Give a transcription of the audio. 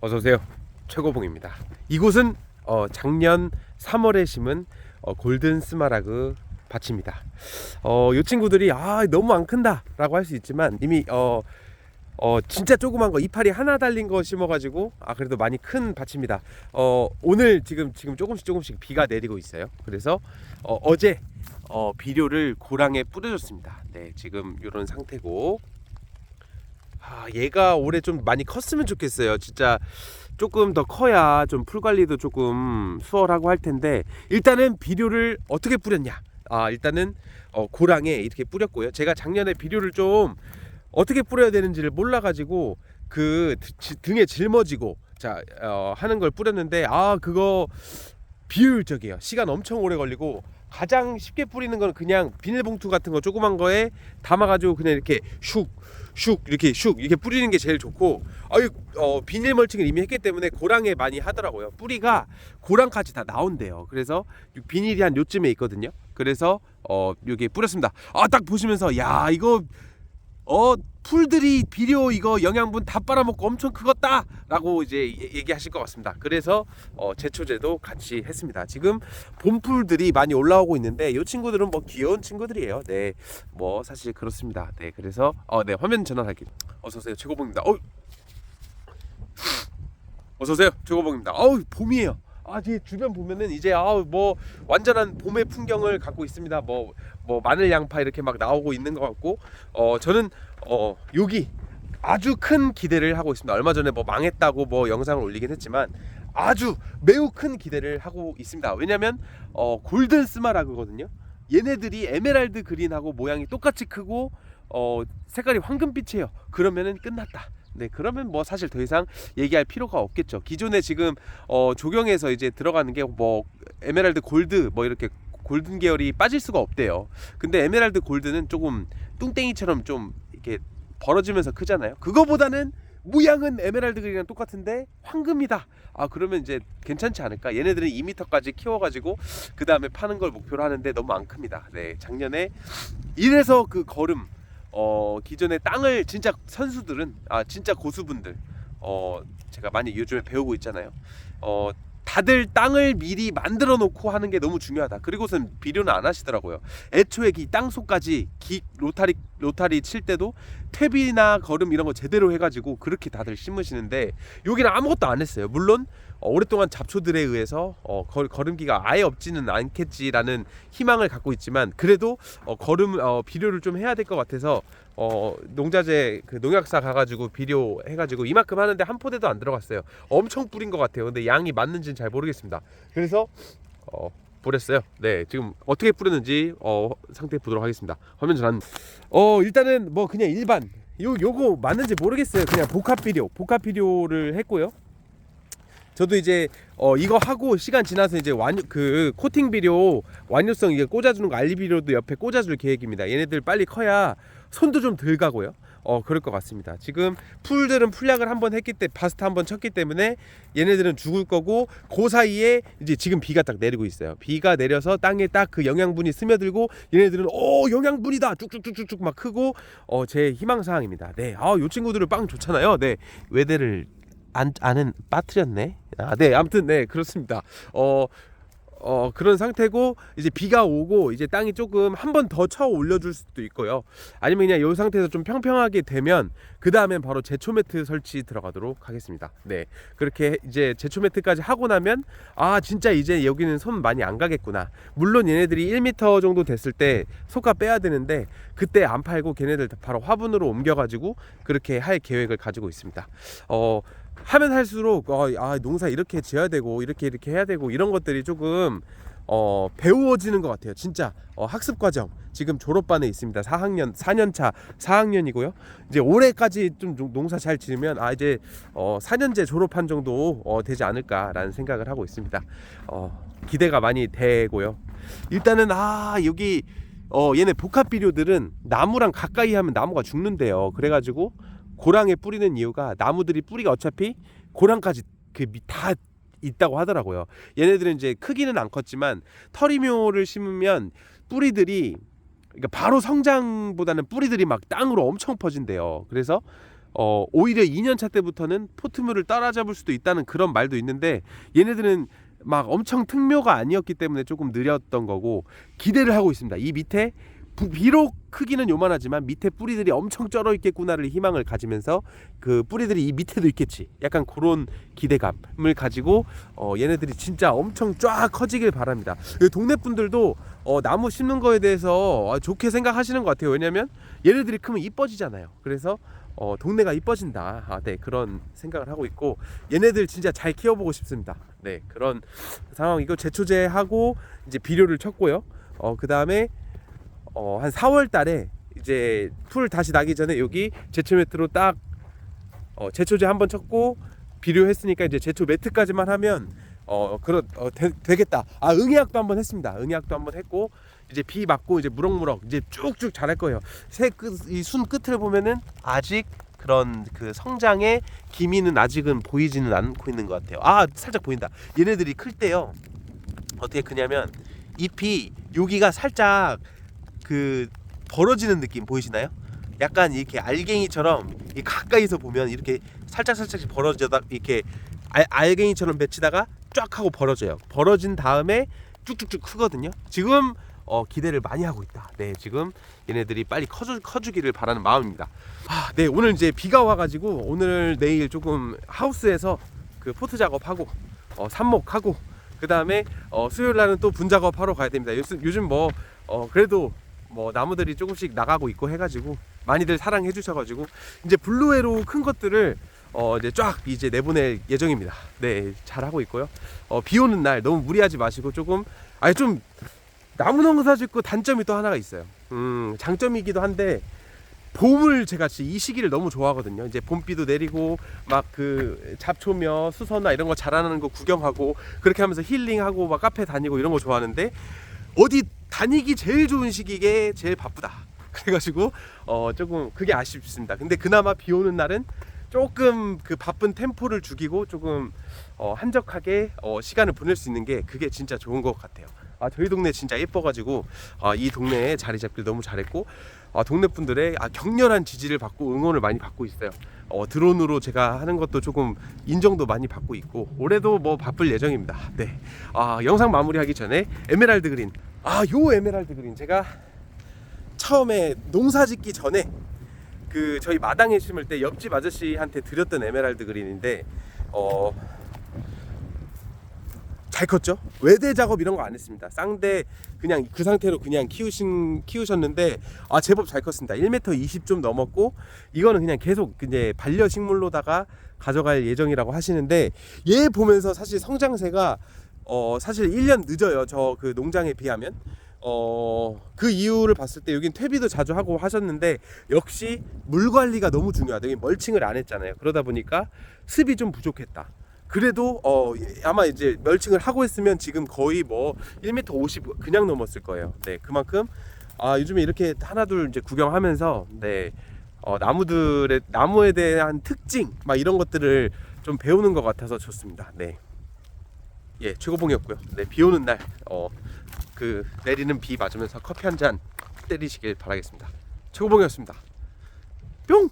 어서 오세요. 최고봉입니다. 이곳은 어, 작년 3월에 심은 어, 골든 스마라그 밭입니다. 어, 이 친구들이 아 너무 안 큰다라고 할 수 있지만 이미 어, 어 진짜 조그만 거 이파리 하나 달린 거 심어가지고 아 그래도 많이 큰 밭입니다. 어 오늘 지금 지금 조금씩 조금씩 비가 내리고 있어요. 그래서 어, 어제 어, 비료를 고랑에 뿌려줬습니다. 네 지금 이런 상태고 아, 얘가 올해 좀 많이 컸으면 좋겠어요. 진짜 조금 더 커야 좀 풀 관리도 조금 수월하고 할 텐데 일단은 비료를 어떻게 뿌렸냐? 아 일단은 어, 고랑에 이렇게 뿌렸고요. 제가 작년에 비료를 좀 어떻게 뿌려야 되는지를 몰라 가지고 그 지- 등에 짊어지고 자 어, 하는 걸 뿌렸는데 아 그거 비효율적이에요. 시간 엄청 오래 걸리고 가장 쉽게 뿌리는 건 그냥 비닐봉투 같은 거 조그만 거에 담아가지고 그냥 이렇게 슉, 슉 이렇게 슉 이렇게 뿌리는 게 제일 좋고 아유 어, 비닐 멀칭을 이미 했기 때문에 고랑에 많이 하더라고요. 뿌리가 고랑까지 다 나온대요. 그래서 요 비닐이 한 요쯤에 있거든요. 그래서 어 여기 뿌렸습니다. 아 딱 보시면서 야 이거 어 풀들이 비료 이거 영양분 다 빨아먹고 엄청 크겠다라고 이제 얘- 얘기하실 것 같습니다. 그래서 어, 제초제도 같이 했습니다. 지금 봄풀들이 많이 올라오고 있는데 이 친구들은 뭐 귀여운 친구들이에요. 네, 뭐 사실 그렇습니다. 네, 그래서 어, 네 화면 전환할게요. 어서 오세요, 최고봉입니다. 어, 어서 오세요, 최고봉입니다. 어우 봄이에요. 아 뒤에 주변 보면은 이제 아우 뭐 완전한 봄의 풍경을 갖고 있습니다. 뭐뭐 마늘 양파 이렇게 막 나오고 있는 것 같고 어 저는 어 여기 아주 큰 기대를 하고 있습니다. 얼마 전에 뭐 망했다고 뭐 영상을 올리긴 했지만 아주 매우 큰 기대를 하고 있습니다. 왜냐면 어 골든 스마라그거든요. 얘네들이 에메랄드 그린하고 모양이 똑같이 크고 어 색깔이 황금빛이에요. 그러면은 끝났다. 네, 그러면 뭐 사실 더 이상 얘기할 필요가 없겠죠. 기존에 지금 어 조경에서 이제 들어가는 게 뭐 에메랄드 골드 뭐 이렇게 골든 계열이 빠질 수가 없대요. 근데 에메랄드 골드는 조금 뚱땡이처럼 좀 이렇게 벌어지면서 크잖아요. 그거보다는 모양은 에메랄드 그린이랑 똑같은데 황금이다. 아 그러면 이제 괜찮지 않을까? 얘네들은 2m까지 키워가지고 그 다음에 파는 걸 목표로 하는데 너무 안 큽니다. 네 작년에 이래서 그 걸음 어 기존에 땅을 진짜 선수들은 아 진짜 고수분들 어 제가 많이 요즘에 배우고 있잖아요. 어 다들 땅을 미리 만들어 놓고 하는 게 너무 중요하다. 그리고선 비료는 안 하시더라고요. 애초에 이 땅속까지 기 로타리 로타리 칠 때도 퇴비나 거름 이런 거 제대로 해가지고 그렇게 다들 심으시는데 여기는 아무것도 안 했어요. 물론 어, 오랫동안 잡초들에 의해서 어, 거, 거름기가 아예 없지는 않겠지라는 희망을 갖고 있지만 그래도 어, 거름 어, 비료를 좀 해야 될 것 같아서 어, 농자재 그 농약사 가가지고 비료 해가지고 이만큼 하는데 한 포대도 안 들어갔어요. 엄청 뿌린 것 같아요. 근데 양이 맞는지는 잘 모르겠습니다. 그래서 어, 뿌렸어요. 네, 지금 어떻게 뿌렸는지 어, 상태 보도록 하겠습니다. 화면 전환. 어, 일단은 뭐 그냥 일반 요 요거 맞는지 모르겠어요. 그냥 복합 비료, 복합 비료를 했고요. 저도 이제 어 이거 하고 시간 지나서 이제 완그 코팅 비료 완효성 이게 꽂아주는 거 알리 비료도 옆에 꽂아줄 계획입니다. 얘네들 빨리 커야 손도 좀 덜 가고요. 어 그럴 것 같습니다. 지금 풀들은 풀약을 한번 했기 때 바스타 한번 쳤기 때문에 얘네들은 죽을 거고 그 사이에 이제 지금 비가 딱 내리고 있어요. 비가 내려서 땅에 딱 그 영양분이 스며들고 얘네들은 오 영양분이다 쭉쭉쭉쭉쭉 막 크고 어 제 희망 사항입니다. 네, 아요 친구들은 빵 좋잖아요. 네, 외대를 안 안은 빠뜨렸네. 아, 네, 아무튼 네 그렇습니다. 어. 어 그런 상태고 이제 비가 오고 이제 땅이 조금 한 번 더 쳐 올려줄 수도 있고요 아니면 그냥 이 상태에서 좀 평평하게 되면 그 다음엔 바로 제초 매트 설치 들어가도록 하겠습니다 네 그렇게 이제 제초 매트까지 하고 나면 아 진짜 이제 여기는 손 많이 안 가겠구나 물론 얘네들이 1m 정도 됐을 때 속가 빼야 되는데 그때 안 팔고 걔네들 바로 화분으로 옮겨가지고 그렇게 할 계획을 가지고 있습니다 어 하면 할수록 어, 아 농사 이렇게 지어야 되고 이렇게 이렇게 해야 되고 이런 것들이 조금 어 배우어지는 것 같아요. 진짜 어, 학습 과정. 지금 졸업반에 있습니다. 4학년 4년차 4학년이고요. 이제 올해까지 좀 농- 농사 잘 지으면 아 이제 어 4년제 졸업한 정도 어, 되지 않을까라는 생각을 하고 있습니다. 어 기대가 많이 되고요. 일단은 아 여기 어 얘네 복합 비료들은 나무랑 가까이 하면 나무가 죽는데요. 그래가지고 고랑에 뿌리는 이유가 나무들이 뿌리가 어차피 고랑까지 그 다 있다고 하더라고요. 얘네들은 이제 크기는 안 컸지만 터리묘를 심으면 뿌리들이 그러니까 바로 성장보다는 뿌리들이 막 땅으로 엄청 퍼진대요. 그래서 어 오히려 2년차 때부터는 포트물을 따라잡을 수도 있다는 그런 말도 있는데 얘네들은 막 엄청 특묘가 아니었기 때문에 조금 느렸던 거고 기대를 하고 있습니다. 이 밑에 부- 비록 크기는 요만하지만 밑에 뿌리들이 엄청 쩔어 있겠구나를 희망을 가지면서 그 뿌리들이 이 밑에도 있겠지. 약간 그런 기대감을 가지고 어 얘네들이 진짜 엄청 쫙 커지길 바랍니다. 그 동네 분들도 어 나무 심는 거에 대해서 아, 좋게 생각하시는 것 같아요. 왜냐면 얘네들이 크면 이뻐지잖아요. 그래서 어 동네가 이뻐진다. 아, 네 그런 생각을 하고 있고 얘네들 진짜 잘 키워보고 싶습니다. 네 그런 상황이고 제초제하고 이제 비료를 쳤고요. 어 그 다음에 어, 한 4월 달에 이제 풀 다시 나기 전에 여기 제초 매트로 딱 어, 제초제 한번 쳤고 비료했으니까 이제 제초 매트까지만 하면 어 그런 어, 되, 되겠다. 아 응애학도 한번 했습니다. 응애학도 한번 했고 이제 비 맞고 이제 무럭무럭 이제 쭉쭉 자랄 거예요. 새이순 끝을 보면은 아직 그런 그 성장의 기미는 아직은 보이지는 않고 있는 것 같아요. 아 살짝 보인다. 얘네들이 클 때요 어떻게 크냐면 잎이 여기가 살짝 그 벌어지는 느낌 보이시나요? 약간 이렇게 알갱이처럼 이 가까이서 보면 이렇게 살짝 살짝씩 벌어져다 이렇게 알, 알갱이처럼 맺히다가 쫙 하고 벌어져요. 벌어진 다음에 쭉쭉쭉 크거든요. 지금 어, 기대를 많이 하고 있다. 네, 지금 얘네들이 빨리 커주, 커주기를 바라는 마음입니다. 아, 네, 오늘 이제 비가 와가지고 오늘 내일 조금 하우스에서 그 포트 작업하고 어, 삽목하고 그 다음에 어, 수요일 날은 또 분 작업하러 가야 됩니다. 요즘, 요즘 뭐 어, 그래도 뭐 나무들이 조금씩 나가고 있고 해가지고 많이들 사랑해 주셔가지고 이제 블루웨로 큰 것들을 어 이제 쫙 이제 내보낼 예정입니다. 네, 잘 하고 있고요. 어, 비 오는 날 너무 무리하지 마시고 조금 아니 좀 나무 농사 짓고 단점이 또 하나가 있어요. 음, 장점이기도 한데 봄을 제가 진짜 이 시기를 너무 좋아하거든요. 이제 봄비도 내리고 막 그 잡초며 수서나 이런 거 자라는 거 구경하고 그렇게 하면서 힐링하고 막 카페 다니고 이런 거 좋아하는데 어디 다니기 제일 좋은 시기에 제일 바쁘다. 그래가지고 어 조금 그게 아쉽습니다. 근데 그나마 비 오는 날은 조금 그 바쁜 템포를 죽이고 조금 어 한적하게 어 시간을 보낼 수 있는 게 그게 진짜 좋은 것 같아요. 아 저희 동네 진짜 예뻐가지고 아, 이 동네에 자리 잡길 너무 잘했고 아, 동네 분들의 아, 격렬한 지지를 받고 응원을 많이 받고 있어요. 어, 드론으로 제가 하는 것도 조금 인정도 많이 받고 있고 올해도 뭐 바쁠 예정입니다. 네. 아, 영상 마무리하기 전에 에메랄드 그린. 아, 요 에메랄드 그린 제가 처음에 농사 짓기 전에 그 저희 마당에 심을 때 옆집 아저씨한테 드렸던 에메랄드 그린인데 어. 잘 컸죠? 외대 작업 이런 거 안 했습니다. 쌍대 그냥 그 상태로 그냥 키우신 키우셨는데 아 제법 잘 컸습니다. 1m 20 좀 넘었고 이거는 그냥 계속 이제 반려 식물로다가 가져갈 예정이라고 하시는데 얘 보면서 사실 성장세가 어 사실 1년 늦어요. 저 그 농장에 비하면 어 그 이유를 봤을 때 여긴 퇴비도 자주 하고 하셨는데 역시 물 관리가 너무 중요하다. 여기 멀칭을 안 했잖아요. 그러다 보니까 습이 좀 부족했다. 그래도 어 아마 이제 멸칭을 하고 했으면 지금 거의 뭐 1m 50 그냥 넘었을 거예요. 네, 그만큼 아 요즘에 이렇게 하나둘 이제 구경하면서 네 어, 나무들의 나무에 대한 특징 막 이런 것들을 좀 배우는 것 같아서 좋습니다. 네. 예, 최고봉이었고요. 네, 비 오는 날, 어, 그 내리는 비 맞으면서 커피 한 잔 때리시길 바라겠습니다. 최고봉이었습니다. 뿅!